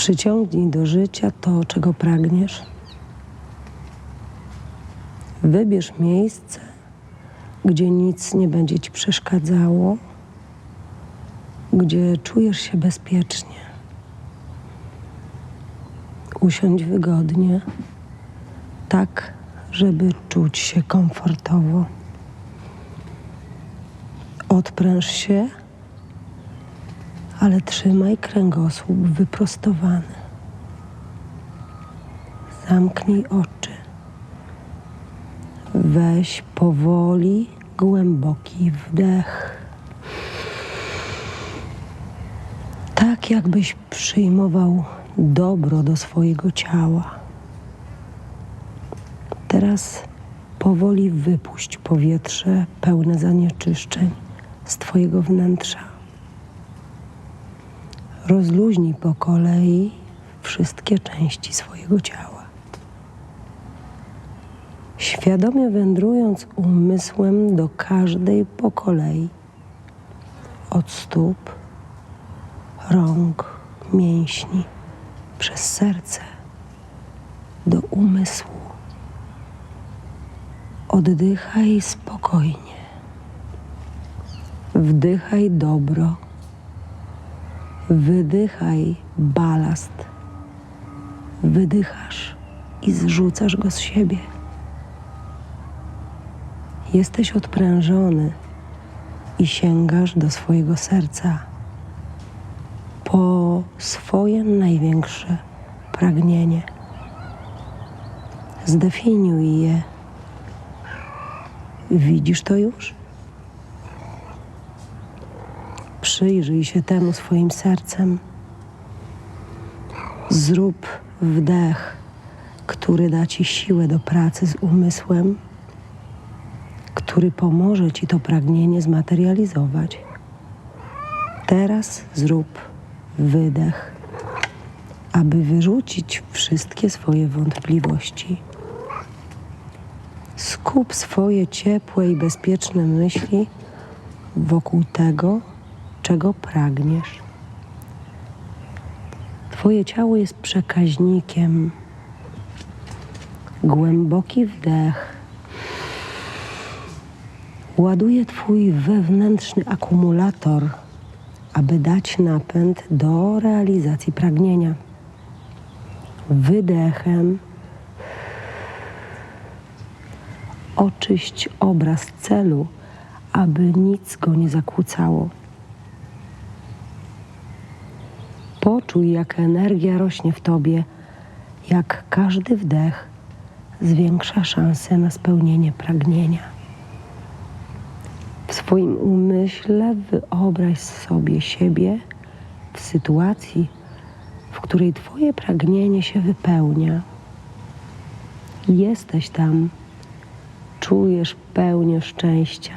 Przyciągnij do życia to, czego pragniesz. Wybierz miejsce, gdzie nic nie będzie ci przeszkadzało, gdzie czujesz się bezpiecznie. Usiądź wygodnie, tak, żeby czuć się komfortowo. Odpręż się, ale trzymaj kręgosłup wyprostowany. Zamknij oczy. Weź powoli głęboki wdech. Tak, jakbyś przyjmował dobro do swojego ciała. Teraz powoli wypuść powietrze pełne zanieczyszczeń z Twojego wnętrza. Rozluźnij po kolei wszystkie części swojego ciała. Świadomie wędrując umysłem do każdej po kolei, od stóp, rąk, mięśni, przez serce do umysłu. Oddychaj spokojnie. Wdychaj dobro. Wydychaj balast. Wydychasz i zrzucasz go z siebie. Jesteś odprężony i sięgasz do swojego serca po swoje największe pragnienie. Zdefiniuj je. Widzisz to już? Przyjrzyj się temu swoim sercem. Zrób wdech, który da ci siłę do pracy z umysłem, który pomoże ci to pragnienie zmaterializować. Teraz zrób wydech, aby wyrzucić wszystkie swoje wątpliwości. Skup swoje ciepłe i bezpieczne myśli wokół tego, czego pragniesz. Twoje ciało jest przekaźnikiem. Głęboki wdech ładuje Twój wewnętrzny akumulator, aby dać napęd do realizacji pragnienia. Wydechem oczyść obraz celu, aby nic go nie zakłócało. Poczuj, jak energia rośnie w tobie, jak każdy wdech zwiększa szanse na spełnienie pragnienia. W swoim umyśle wyobraź sobie siebie w sytuacji, w której Twoje pragnienie się wypełnia. Jesteś tam, czujesz pełnię szczęścia.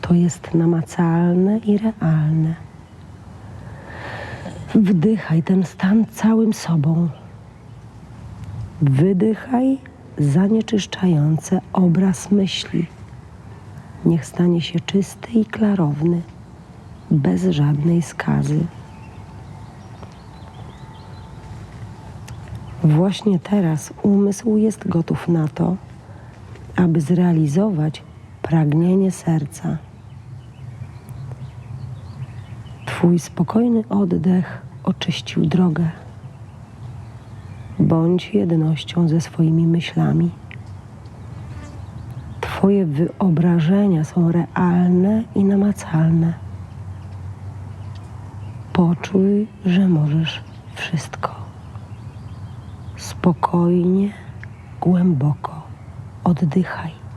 To jest namacalne i realne. Wdychaj ten stan całym sobą. Wydychaj zanieczyszczające obraz myśli. Niech stanie się czysty i klarowny, bez żadnej skazy. Właśnie teraz umysł jest gotów na to, aby zrealizować pragnienie serca. Twój spokojny oddech oczyścił drogę. Bądź jednością ze swoimi myślami. Twoje wyobrażenia są realne i namacalne. Poczuj, że możesz wszystko. Spokojnie, głęboko oddychaj.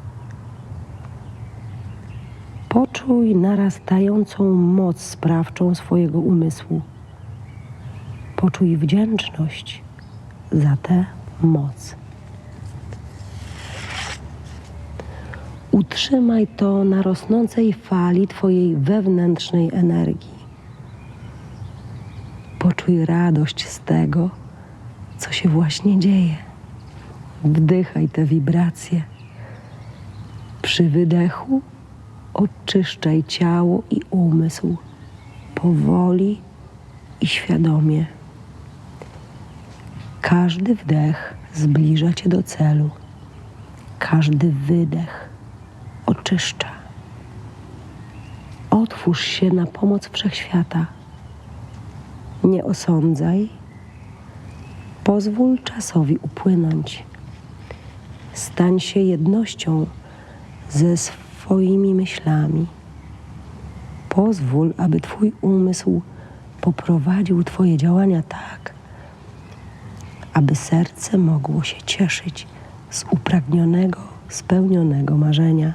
Poczuj narastającą moc sprawczą swojego umysłu. Poczuj wdzięczność za tę moc. Utrzymaj to na rosnącej fali Twojej wewnętrznej energii. Poczuj radość z tego, co się właśnie dzieje. Wdychaj te wibracje. Przy wydechu oczyszczaj ciało i umysł powoli i świadomie. Każdy wdech zbliża cię do celu. Każdy wydech oczyszcza. Otwórz się na pomoc wszechświata. Nie osądzaj. Pozwól czasowi upłynąć. Stań się jednością ze swoimi myślami. Pozwól, aby Twój umysł poprowadził Twoje działania tak, aby serce mogło się cieszyć z upragnionego, spełnionego marzenia.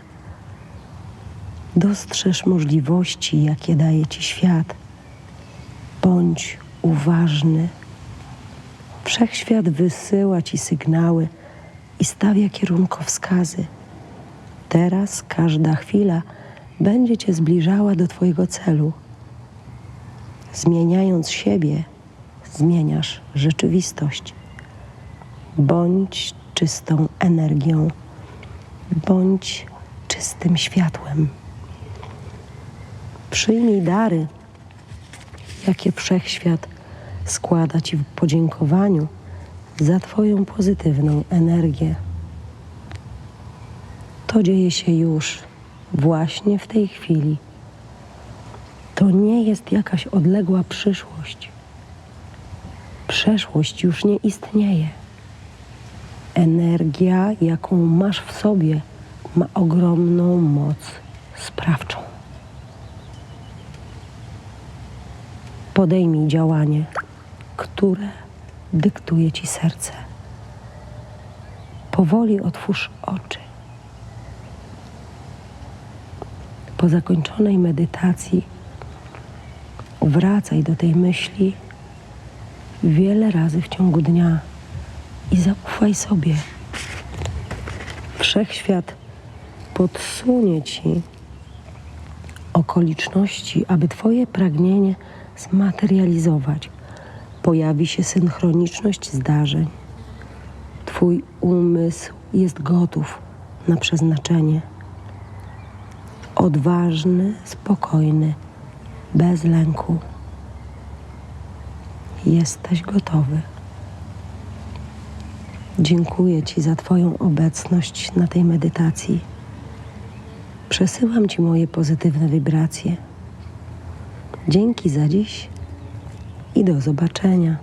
Dostrzeż możliwości, jakie daje Ci świat. Bądź uważny. Wszechświat wysyła Ci sygnały i stawia kierunkowskazy. Teraz każda chwila będzie Cię zbliżała do Twojego celu. Zmieniając siebie, zmieniasz rzeczywistość. Bądź czystą energią, bądź czystym światłem. Przyjmij dary, jakie wszechświat składa Ci w podziękowaniu za Twoją pozytywną energię. To dzieje się już, właśnie w tej chwili. To nie jest jakaś odległa przyszłość. Przeszłość już nie istnieje. Energia, jaką masz w sobie, ma ogromną moc sprawczą. Podejmij działanie, które dyktuje ci serce. Powoli otwórz oczy. Po zakończonej medytacji wracaj do tej myśli wiele razy w ciągu dnia i zaufaj sobie. Wszechświat podsunie ci okoliczności, aby Twoje pragnienie zmaterializować. Pojawi się synchroniczność zdarzeń. Twój umysł jest gotów na przeznaczenie. Odważny, spokojny, bez lęku. Jesteś gotowy. Dziękuję Ci za Twoją obecność na tej medytacji. Przesyłam Ci moje pozytywne wibracje. Dzięki za dziś i do zobaczenia.